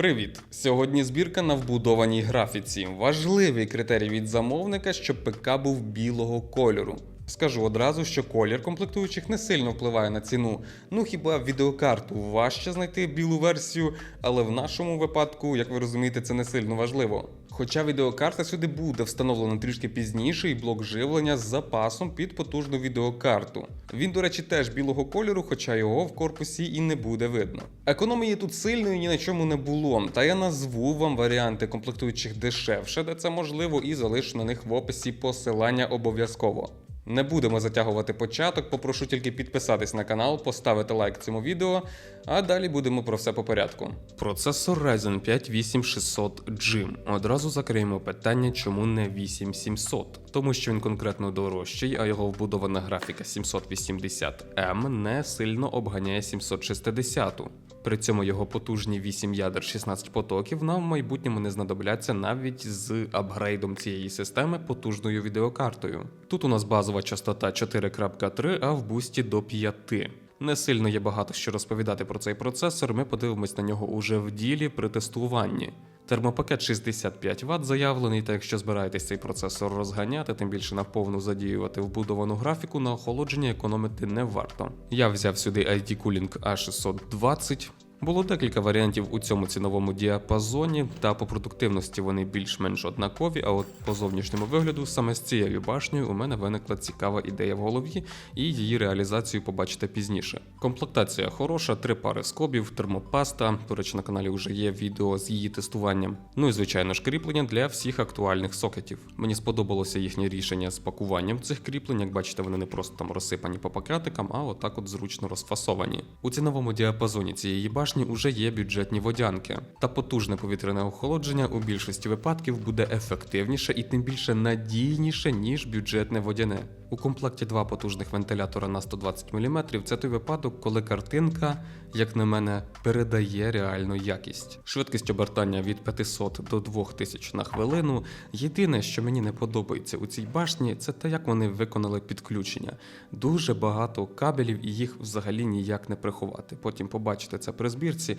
Привіт! Сьогодні збірка на вбудованій графіці. Важливий критерій від замовника, щоб ПК був білого кольору. Скажу одразу, що колір комплектуючих не сильно впливає на ціну. Ну хіба відеокарту важче знайти білу версію, але в нашому випадку, як ви розумієте, це не сильно важливо. Хоча відеокарта сюди буде встановлена трішки пізніше, і блок живлення з запасом під потужну відеокарту. Він, до речі, теж білого кольору, хоча його в корпусі і не буде видно. Економії тут сильної ні на чому не було, та я назву вам варіанти комплектуючих дешевше, де це можливо, і залишу на них в описі посилання обов'язково. Не будемо затягувати початок, попрошу тільки підписатись на канал, поставити лайк цьому відео, а далі будемо про все по порядку. Процесор Ryzen 5 8600G. Одразу закриємо питання, чому не 8700. Тому що він конкретно дорожчий, а його вбудована графіка 780M не сильно обганяє 760. При цьому його потужні 8 ядер 16 потоків нам в майбутньому не знадобляться навіть з апгрейдом цієї системи потужною відеокартою. Тут у нас базова частота 4.3, а в бусті до 5. Не сильно є багато що розповідати про цей процесор. Ми подивимось на нього уже в ділі при тестуванні. Термопакет 65 Вт заявлений, та якщо збираєтесь цей процесор розганяти, тим більше наповну задіювати вбудовану графіку, на охолодження економити не варто. Я взяв сюди ID Cooling A620. Було декілька варіантів у цьому ціновому діапазоні, та по продуктивності вони більш-менш однакові. А от по зовнішньому вигляду саме з цією башнею у мене виникла цікава ідея в голові, і її реалізацію побачите пізніше. Комплектація хороша, три пари скобів, термопаста. До речі, на каналі вже є відео з її тестуванням. Ну і звичайно ж кріплення для всіх актуальних сокетів. Мені сподобалося їхнє рішення з пакуванням цих кріплень. Як бачите, вони не просто там розсипані по пакетикам, а отак от зручно розфасовані. У ціновому діапазоні цієї башні уже є бюджетні водянки, та потужне повітряне охолодження у більшості випадків буде ефективніше і тим більше надійніше, ніж бюджетне водяне. У комплекті два потужних вентилятора на 120 мм це той випадок, коли картинка, як на мене, передає реальну якість. Швидкість обертання від 500 до 2000 на хвилину. Єдине, що мені не подобається у цій башні, це те, як вони виконали підключення. Дуже багато кабелів і їх взагалі ніяк не приховати. Потім побачите це при збірці.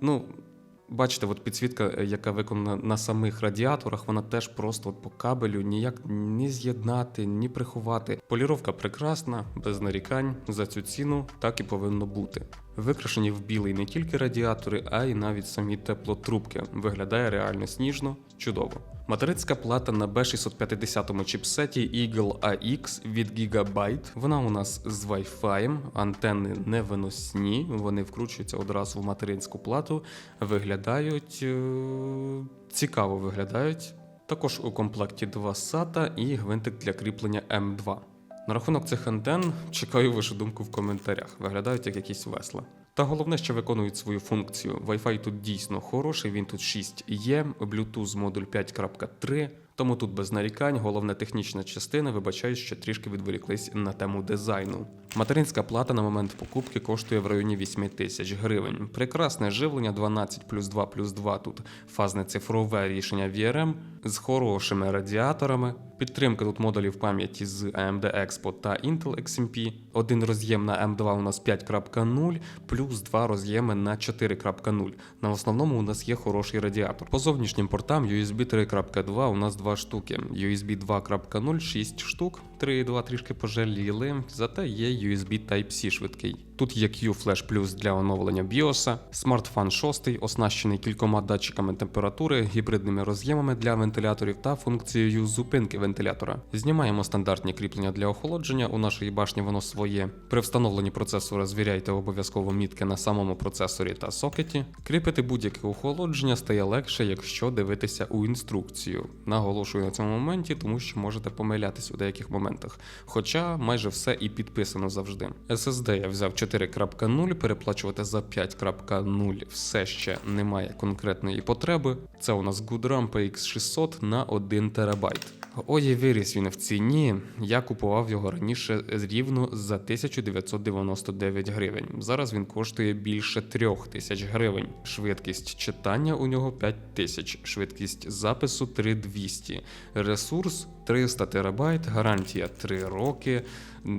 Ну. Бачите, от підсвітка, е, яка виконана на самих радіаторах, вона теж просто по кабелю ніяк ні з'єднати, ні приховати. Поліровка прекрасна, без нарікань. За цю ціну так і повинно бути. Викрашені в білий не тільки радіатори, а й навіть самі теплотрубки. Виглядає реально сніжно, чудово. Материнська плата на B650 чіпсеті Eagle AX від Gigabyte. Вона у нас з Wi-Fi, антенни не виносні, вони вкручуються одразу в материнську плату. Виглядають е- цікаво виглядають. Також у комплекті два SATA і гвинтик для кріплення М2. На рахунок цих антенн чекаю вашу думку в коментарях. Виглядають як якісь весла. Та головне, що виконують свою функцію. Wi-Fi тут дійсно хороший, він тут 6 є, Bluetooth модуль 5.3, тому тут без нарікань, головне технічна частина, вибачаю, що трішки відволіклись на тему дизайну. Материнська плата на момент покупки коштує в районі 8 тисяч гривень. Прекрасне живлення 12 плюс 2 плюс 2 тут фазне цифрове рішення VRM з хорошими радіаторами. Підтримка тут модулів пам'яті з AMD Expo та Intel XMP. Один роз'єм на M2 у нас 5.0, плюс два роз'єми на 4.0. На основному у нас є хороший радіатор. По зовнішнім портам USB 3.2 у нас два штуки. USB 2.0 6 штук, 3.2 трішки пожаліли, зате є USB Type-C швидкий. Тут є Q-Flash Plus для оновлення BIOS, смартфон 6, оснащений кількома датчиками температури, гібридними роз'ємами для вентиляторів та функцією зупинки вентилятора. Знімаємо стандартні кріплення для охолодження. У нашої башні воно своє. При встановленні процесора звіряйте обов'язково мітки на самому процесорі та сокеті. Кріпити будь-яке охолодження стає легше, якщо дивитися у інструкцію. Наголошую на цьому моменті, тому що можете помилятись у деяких моментах. Хоча майже все і підписано завжди. SSD я взяв 4.0, переплачувати за 5.0 все ще немає конкретної потреби. Це у нас GoodRAM PX600 на 1 терабайт. Ой, виріс він в ціні. Я купував його раніше рівно за 1999 гривень. Зараз він коштує більше 3000 гривень. Швидкість читання у нього 5000, швидкість запису 3200, ресурс 300 терабайт, гарантія 3 роки.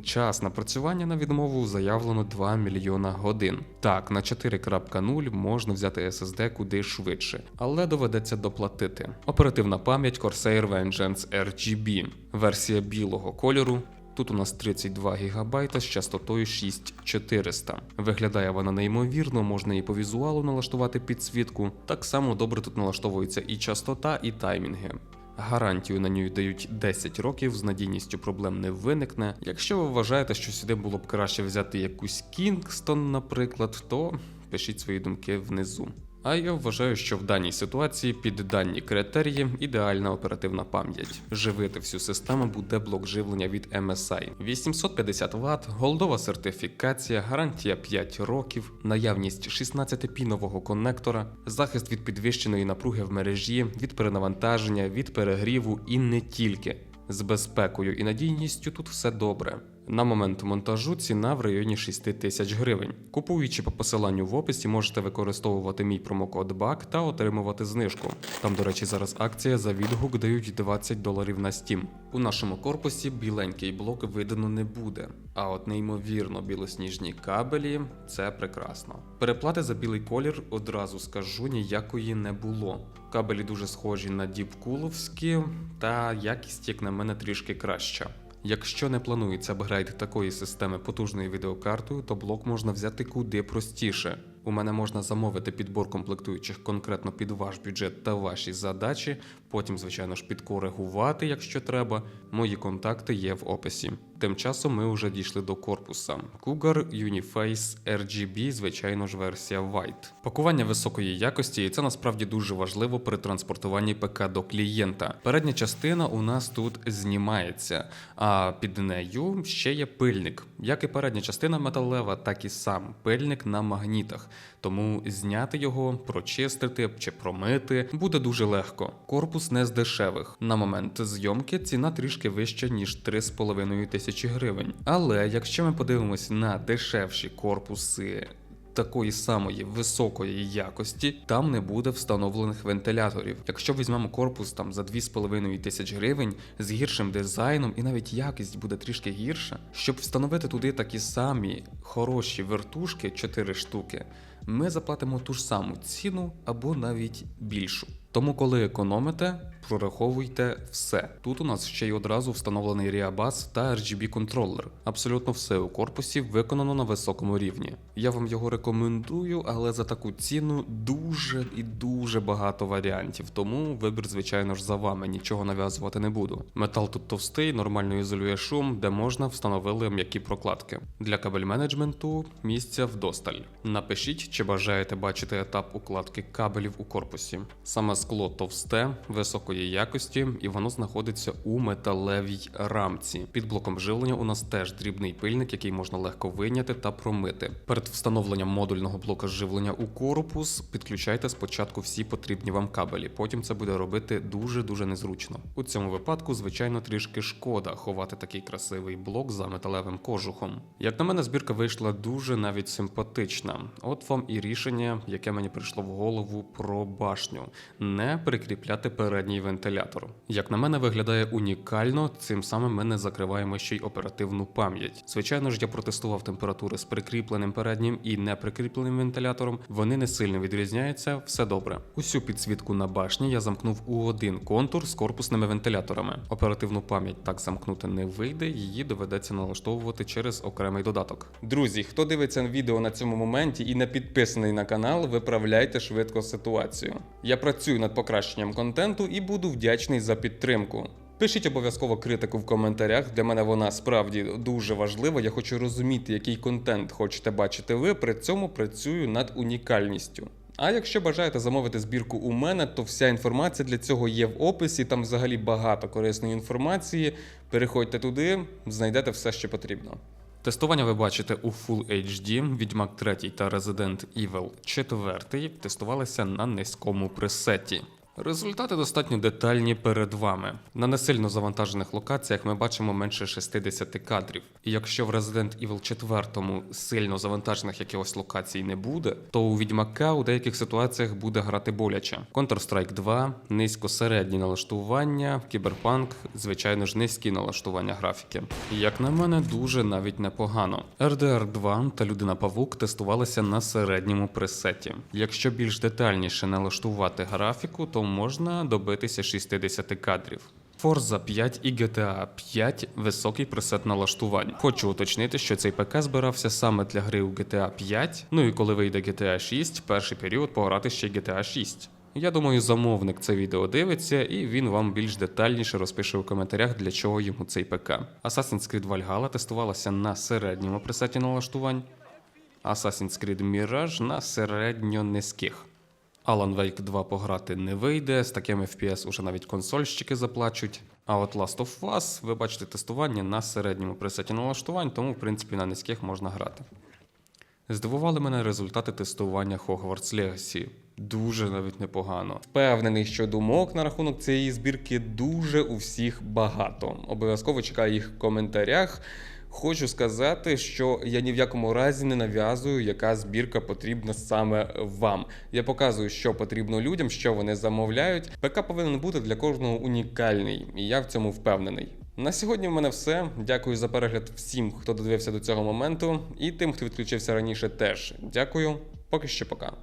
Час напрацювання на відмову заявлено 2 мільйона годин. Так, на 4.0 можна взяти SSD куди швидше, але доведеться доплатити. Оперативна пам'ять Corsair Vengeance RGB, версія білого кольору. Тут у нас 32 ГБ з частотою 6400. Виглядає вона неймовірно, можна і по візуалу налаштувати підсвітку. Так само добре тут налаштовується і частота, і таймінги. Гарантію на ній дають 10 років, з надійністю проблем не виникне. Якщо ви вважаєте, що сюди було б краще взяти якусь Кінгстон, наприклад, то пишіть свої думки внизу. А я вважаю, що в даній ситуації під дані критерії ідеальна оперативна пам'ять. Живити всю систему буде блок живлення від MSI. 850 Вт, голдова сертифікація, гарантія 5 років, наявність 16-пінового коннектора, захист від підвищеної напруги в мережі, від перенавантаження, від перегріву і не тільки. З безпекою і надійністю тут все добре. На момент монтажу ціна в районі 6 тисяч гривень. Купуючи по посиланню в описі, можете використовувати мій промокод BAK та отримувати знижку. Там, до речі, зараз акція за відгук дають 20 доларів на Steam. У нашому корпусі біленький блок видано не буде. А от неймовірно білосніжні кабелі це прекрасно. Переплати за білий колір одразу скажу ніякої не було. Кабелі дуже схожі на діпкуловські, та якість, як на мене, трішки краща. Якщо не планується апгрейд такої системи потужною відеокартою, то блок можна взяти куди простіше. У мене можна замовити підбор комплектуючих конкретно під ваш бюджет та ваші задачі, потім, звичайно ж, підкоригувати, якщо треба. Мої контакти є в описі. Тим часом ми вже дійшли до корпуса. Cougar Uniface RGB, звичайно ж, версія White. Пакування високої якості, і це насправді дуже важливо при транспортуванні ПК до клієнта. Передня частина у нас тут знімається, а під нею ще є пильник. Як і передня частина металева, так і сам пильник на магнітах. Тому зняти його, прочистити чи промити буде дуже легко. Корпус не з дешевих. На момент зйомки ціна трішки вища ніж 3,5 тисячі гривень. Але якщо ми подивимось на дешевші корпуси. Такої самої високої якості там не буде встановлених вентиляторів. Якщо візьмемо корпус там за 2,5 тисяч гривень з гіршим дизайном, і навіть якість буде трішки гірша, щоб встановити туди такі самі хороші вертушки, 4 штуки, ми заплатимо ту ж саму ціну або навіть більшу. Тому, коли економите, прораховуйте все. Тут у нас ще й одразу встановлений Ріабас та RGB контролер. Абсолютно все у корпусі виконано на високому рівні. Я вам його рекомендую, але за таку ціну дуже і дуже багато варіантів. Тому вибір, звичайно ж, за вами. Нічого нав'язувати не буду. Метал тут товстий, нормально ізолює шум, де можна встановили м'які прокладки. Для кабель менеджменту місця вдосталь. Напишіть, чи бажаєте бачити етап укладки кабелів у корпусі. Саме скло товсте, високої якості, і воно знаходиться у металевій рамці. Під блоком живлення у нас теж дрібний пильник, який можна легко вийняти та промити. Перед встановленням модульного блока живлення у корпус підключайте спочатку всі потрібні вам кабелі. Потім це буде робити дуже дуже незручно. У цьому випадку, звичайно, трішки шкода ховати такий красивий блок за металевим кожухом. Як на мене, збірка вийшла дуже навіть симпатична. От вам і рішення, яке мені прийшло в голову про башню не прикріпляти передній вентилятор. Як на мене, виглядає унікально, цим самим ми не закриваємо ще й оперативну пам'ять. Звичайно ж, я протестував температури з прикріпленим переднім і неприкріпленим вентилятором. Вони не сильно відрізняються, все добре. Усю підсвітку на башні я замкнув у один контур з корпусними вентиляторами. Оперативну пам'ять так замкнути не вийде, її доведеться налаштовувати через окремий додаток. Друзі, хто дивиться відео на цьому моменті і не підписаний на канал, виправляйте швидко ситуацію. Я працюю над покращенням контенту і буду вдячний за підтримку. Пишіть обов'язково критику в коментарях. Для мене вона справді дуже важлива. Я хочу розуміти, який контент хочете бачити ви. При цьому працюю над унікальністю. А якщо бажаєте замовити збірку у мене, то вся інформація для цього є в описі. Там взагалі багато корисної інформації. Переходьте туди, знайдете все, що потрібно. Тестування ви бачите у Full HD, Відьмак 3 та Resident Evil 4 тестувалися на низькому пресеті. Результати достатньо детальні перед вами. На несильно завантажених локаціях ми бачимо менше 60 кадрів. І якщо в Resident Evil 4 сильно завантажених якихось локацій не буде, то у Відьмака у деяких ситуаціях буде грати боляче. Counter-Strike 2, низько-середні налаштування, Кіберпанк, звичайно ж, низькі налаштування графіки. Як на мене, дуже навіть непогано. RDR 2 та Людина Павук тестувалися на середньому пресеті. Якщо більш детальніше налаштувати графіку, то можна добитися 60 кадрів. Forza 5 і GTA 5 високий пресет налаштувань. Хочу уточнити, що цей ПК збирався саме для гри у GTA 5. Ну і коли вийде GTA 6, перший період пограти ще GTA 6. Я думаю, замовник це відео дивиться, і він вам більш детальніше розпише у коментарях, для чого йому цей ПК. Assassin's Creed Valhalla тестувалася на середньому пресеті налаштувань, Assassin's Creed Mirage на середньо низьких. Alan Wake 2 пограти не вийде, з таким FPS уже навіть консольщики заплачуть. А от Last of Us, ви бачите тестування на середньому пресеті налаштувань, тому в принципі на низьких можна грати. Здивували мене результати тестування Hogwarts Legacy. Дуже навіть непогано. Впевнений, що думок на рахунок цієї збірки дуже у всіх багато. Обов'язково чекаю їх в коментарях. Хочу сказати, що я ні в якому разі не нав'язую, яка збірка потрібна саме вам. Я показую, що потрібно людям, що вони замовляють. ПК повинен бути для кожного унікальний, і я в цьому впевнений. На сьогодні в мене все. Дякую за перегляд всім, хто додивився до цього моменту, і тим, хто відключився раніше, теж дякую. Поки що пока.